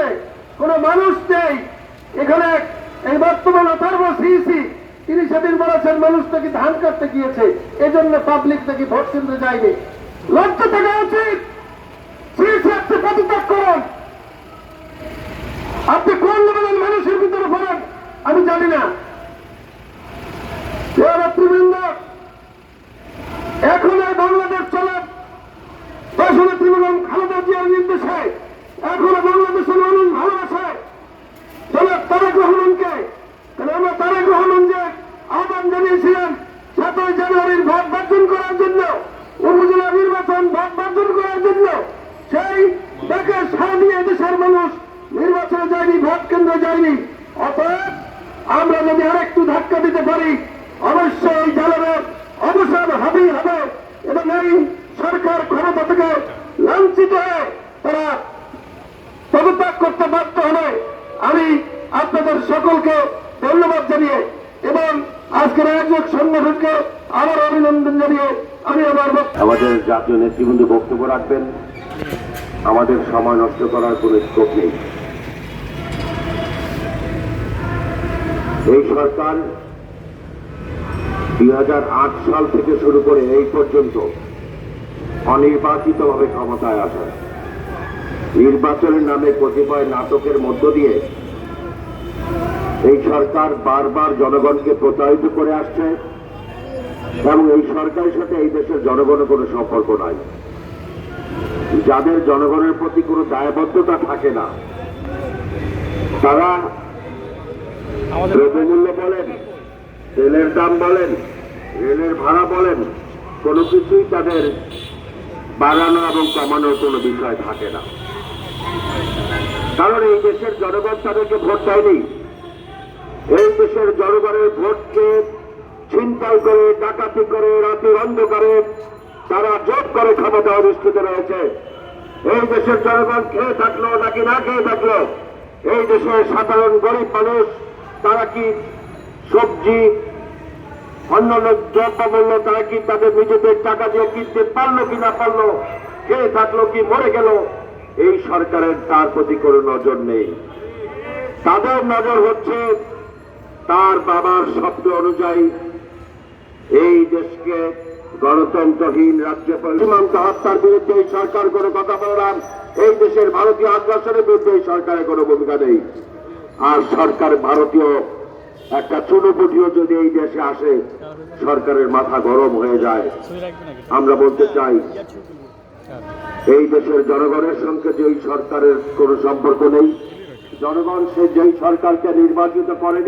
জন্য কোনো মানুষ নেই। এখানে এই বর্তমান অথর্ব সিইসি, তিনি সেদিন বলেছেন, মানুষ নাকি ধান কাটতে গিয়েছে, এজন্য পাবলিক নাকি ভোট কেন্দ্রে যায়নি। লজ্জা থাকা উচিত। আপনি কোন লেভেলের মানুষের ভিতরে পড়েন, আমি জানি না। ডাকে সারা দিয়ে দেশের মানুষ নির্বাচনে যায়নি, ভোট কেন্দ্রে যায়নি। অতএব আমরা যদি আরেকটু ধাক্কা দিতে পারি, অবশ্যই এই জ্বালানোর অবসান হবেই হবে এবং এই সরকার ক্ষমতা থেকে লাঞ্ছিত হয়ে তারা পদত্যাগ করতে বাধ্য হবে। আমি আপনাদের সকলকে ধন্যবাদ জানিয়ে এবং আজকের আয়োজক সংগঠনকে আবার অভিনন্দন জানিয়ে আমি আমার আমাদের জাতীয় নেতৃবৃন্দ বক্তব্য রাখবেন। আমাদের সময় নষ্ট করার কোনো স্কোপ নেই। এই সরকার দুই হাজার আট সাল থেকে শুরু করে এই পর্যন্ত অনির্বাচিতভাবে ক্ষমতায় আসে নির্বাচনের নামে কতিপয় নাটকের মধ্য দিয়ে এই সরকার বারবার জনগণকে প্রতারিত করে আসছে এবং এই সরকারের সাথে এই দেশের জনগণের কোনো সম্পর্ক নাই। যাদের জনগণের প্রতি কোনো দায়বদ্ধতা থাকে না তারা দ্রব্যমূল্য বলেন তেলের দাম বলেন রেলের ভাড়া বলেন কোনো কিছুই তাদের বাড়ানো এবং কমানোর কোনো বিষয় থাকে না। কারণ এই দেশের জনগণ তাদেরকে ভোট দেয়নি। এই দেশের জনগণের ভোটকে ছিনতাই করে ডাকাতি করে রাতের অন্ধকারে তারা জোট করে ক্ষমতা অধিষ্ঠিত রয়েছে। এই দেশের জনগণ খেয়ে থাকল নাকি না খেয়ে থাকল? এই দেশের সাধারণ গরিব মানুষ, তারা কি সবজি, অন্যান্য দ্রব্য মূল্য তারা কি তাদের নিজেদের টাকা দিয়ে কিনতে পারল কি না পারল? খেয়ে থাকল কি, মরে গেল? এই সরকারের তার প্রতি কোনো নজর নেই। তাদের নজর হচ্ছে তার বাবার শব্দ অনুযায়ী এই দেশকে গণতন্ত্রহীন রাজ্য সীমান্ত হত্যার বিরুদ্ধে এই সরকার কোনো কথা বললাম এই দেশের ভারতীয় আগ্রাসনের বিরুদ্ধে এই সরকারের কোনো ভূমিকা নেই। আর সরকার ভারতীয়, একটা চুনোপুটিও যদি এই দেশে আসে, সরকারের মাথা গরম হয়ে যায়। আমরা বলতে চাই, এই দেশের জনগণের সঙ্গে যেই সরকারের কোনো সম্পর্ক নেই, জনগণ সে যেই সরকারকে নির্বাচিত করেনি